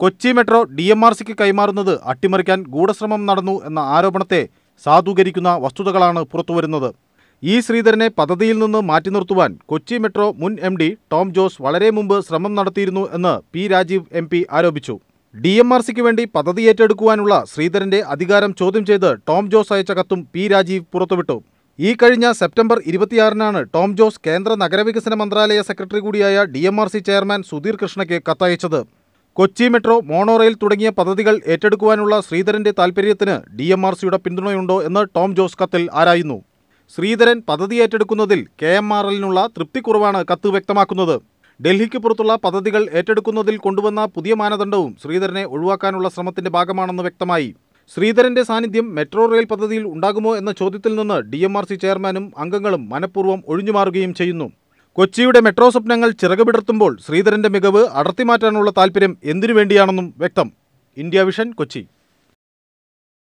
Kochi metro D M R സിക്ക് കൈമാറുന്നത് അട്ടിമറിക്കാൻ ഗൂഢശ്രമം നടന്നു എന്ന ആരോപണത്തെ സാധൂകരിക്കുന്ന വസ്തുതകളാണ് പുറത്തുവരുന്നത്. ഇ ശ്രീധരനെ പദ്ധതിയിൽ നിന്ന് മാറ്റി നിർത്തുവാൻ കൊച്ചി മെട്രോ മുൻ എം ഡി ടോം ജോസ് വളരെ മുമ്പ് ശ്രമം നടത്തിയിരുന്നു എന്ന് പി രാജീവ് എം പി ആരോപിച്ചു. ഡി എം ആർ സിക്ക് വേണ്ടി പദ്ധതി ഏറ്റെടുക്കുവാനുള്ള ശ്രീധരന്റെ അധികാരം ചോദ്യം ചെയ്ത് ടോം ജോസ് അയച്ച കത്തും പി രാജീവ് പുറത്തുവിട്ടു. ഈ കഴിഞ്ഞ സെപ്റ്റംബർ ഇരുപത്തിയാറിനാണ് ടോം ജോസ് കേന്ദ്ര നഗരവികസന മന്ത്രാലയ സെക്രട്ടറി കൂടിയായ D M R C chairman Sudheer കൃഷ്ണയ്ക്ക് കത്തയച്ചത്. കൊച്ചി മെട്രോ മോണോ റെയിൽ തുടങ്ങിയ പദ്ധതികൾ ഏറ്റെടുക്കുവാനുള്ള ശ്രീധരന്റെ താൽപര്യത്തിന് ഡി എം ആർ സിയുടെ പിന്തുണയുണ്ടോ എന്ന് ടോം ജോസ് കത്തിൽ ആരായുന്നു. ശ്രീധരൻ പദ്ധതി ഏറ്റെടുക്കുന്നതിൽ കെ എം ആർ എല്ലിനുള്ള തൃപ്തിക്കുറവാണ് കത്ത് വ്യക്തമാക്കുന്നത്. ഡൽഹിക്ക് പുറത്തുള്ള പദ്ധതികൾ ഏറ്റെടുക്കുന്നതിൽ കൊണ്ടുവന്ന പുതിയ മാനദണ്ഡവും ശ്രീധരനെ ഒഴിവാക്കാനുള്ള ശ്രമത്തിന്റെ ഭാഗമാണെന്ന് വ്യക്തമായി. ശ്രീധരന്റെ സാന്നിധ്യം മെട്രോ റെയിൽ പദ്ധതിയിൽ ഉണ്ടാകുമോ എന്ന ചോദ്യത്തിൽ നിന്ന് ഡി ചെയർമാനും അംഗങ്ങളും മനഃപൂർവം ഒഴിഞ്ഞുമാറുകയും ചെയ്യുന്നു. കൊച്ചിയുടെ മെട്രോ സ്വപ്നങ്ങൾ ചിറകുപിടർത്തുമ്പോൾ ശ്രീധരന്റെ മികവ് അടർത്തിമാറ്റാനുള്ള താൽപര്യം എന്തിനു വേണ്ടിയാണെന്നും വ്യക്തം. India Vision Kochi.